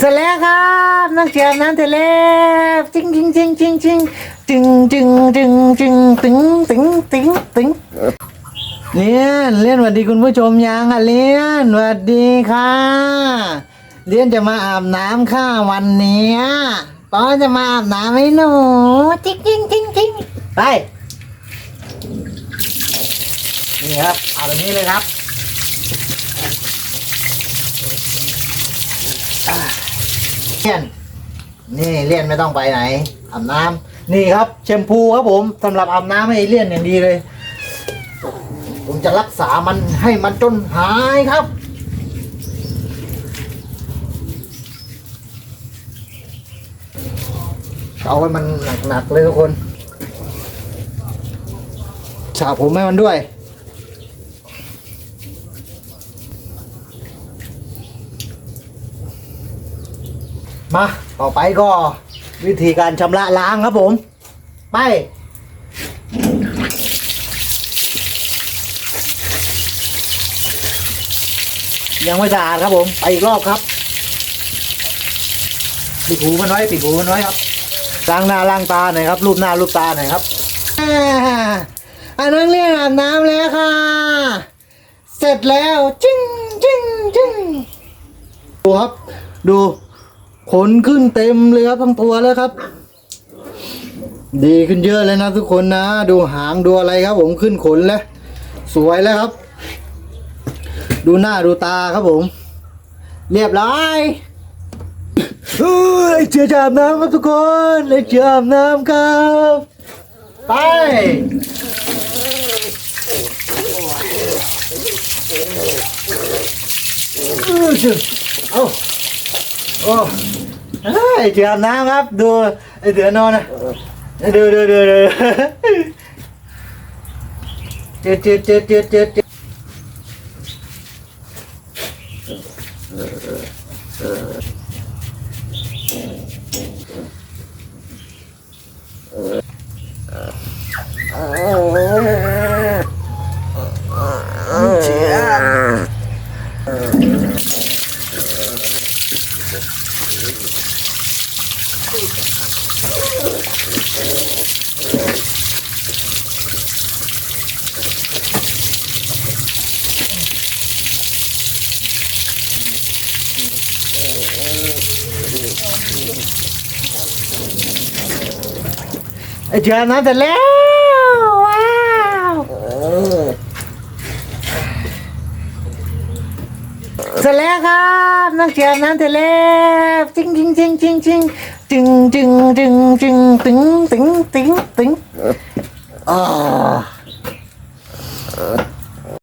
เสร็จแล้วครับนักเชียร์น้ำเสร็จแล้วจิงจิงจิงจิงจิงจึงจึงจึงจึงตึงตึงตึงตึงเลียนเลียนสวัสดีคุณผู้ชมยังอะเลียนสวัสดีค่ะเลียนจะมาอาบน้ำข้าวันนี้ป้อจะมาอาบน้ำให้หนูจิงจิงจิงจิงไปนี่ครับอาแบบนี้เลยครับ เลี่ยน นี่เลี่ยนไม่ต้องไปไหนอาบน้ำนี่ครับ แชมพูครับผมสำหรับอาบน้ำให้เลี่ยนอย่างดีเลย ผมจะรักษามันให้มันจนหายครับเอาให้มันหนักๆเลยทุกคนฉาผมให้มันด้วย มาต่อไปก็วิธีการชำระล้างครับผม ไป ยังไม่สะอาดครับผม ไปอีกรอบครับปิดหูมันไว้ปิดหูมันไว้ครับล้างหน้าล้างตาหน่อยครับรูปหน้ารูปตาหน่อยครับอันนั้นเรียกอาบน้ำแล้วค่ะ เสร็จแล้ว จิ้งจิ้งจิ้งดูครับ ดู ขนขึ้นเต็มเลยครับทั้งตัวแล้วครับ ดีขึ้นเยอะเลยนะทุกคนนะ ดูหางดูอะไรครับ ผมขึ้นขนแล้ว สวยแล้วครับ ดูหน้าดูตาครับผม เรียบร้อยเฮ้ยไอ้เจียจะอาบน้ำครับทุกคนไอ้เจียอาบน้ำครับ ไปเอาโอ้ ฮ้ยเจียอาบน้ำครับ ดูไอเดือนอนนะดูดูดูดูเจ็ดเจ็ดเจ็ดเจ็ดเจ็ด เจ็ด ร็จแล้วครับนักเสียบน้ำเสร็ลจิงจิงจิงจิงจิงจิงจิงจิงจิงติงติงติงติงอ๋อ